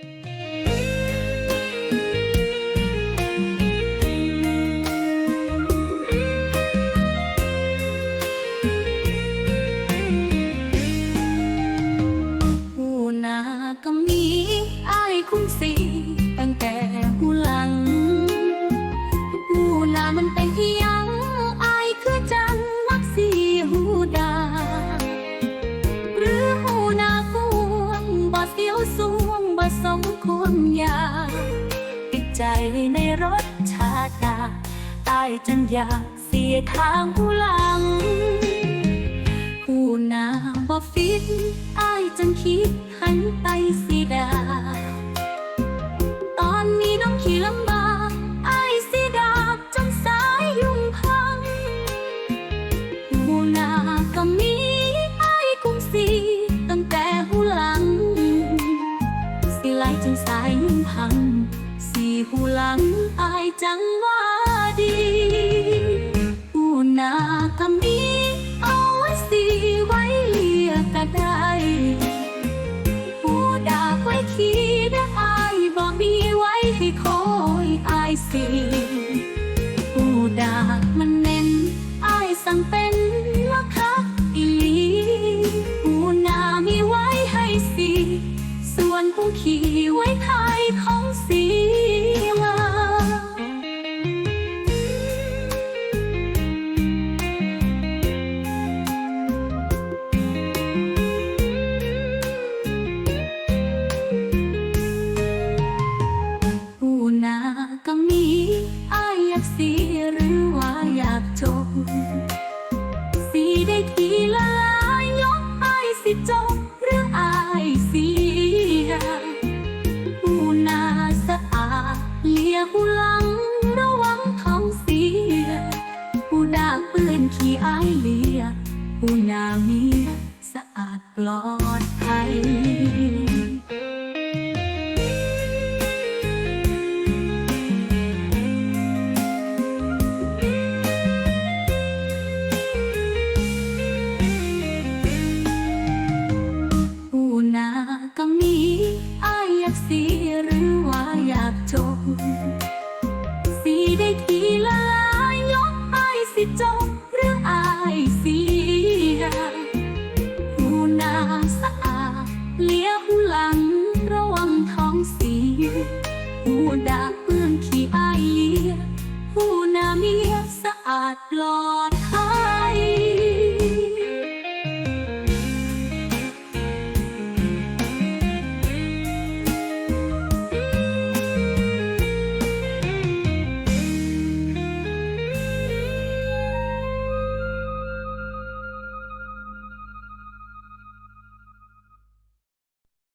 หู วงบ่สมควรอยากติดใจในรถชาตาตายจันอยากเสียทางผู้หลัง ผู้นาบ่ฟิตอายจังคิดหันไปสีดา ไหลจนสายนุ่งพัง สีหูหลังอายจังว่าดีหูหนาก็มีเอาไว้สีไว้เลียก็ได้หูดาไว้ขี้ได้อายบอกมีไว้ให้คอยอายสี หูหลังระวังท้องเสีย ผู้ดาเปื้อนขี้อายเลีย ผู้นามีสะอาดปลอดภัย สีได้ทีละลายยกอายสิจบหรืออายเสียหูนาสะอาดเลี้ยหูหลังระวังท้องเสียหูดาเปื้อนขี้อายเลียหูนาเมียสะอาดปลอดภั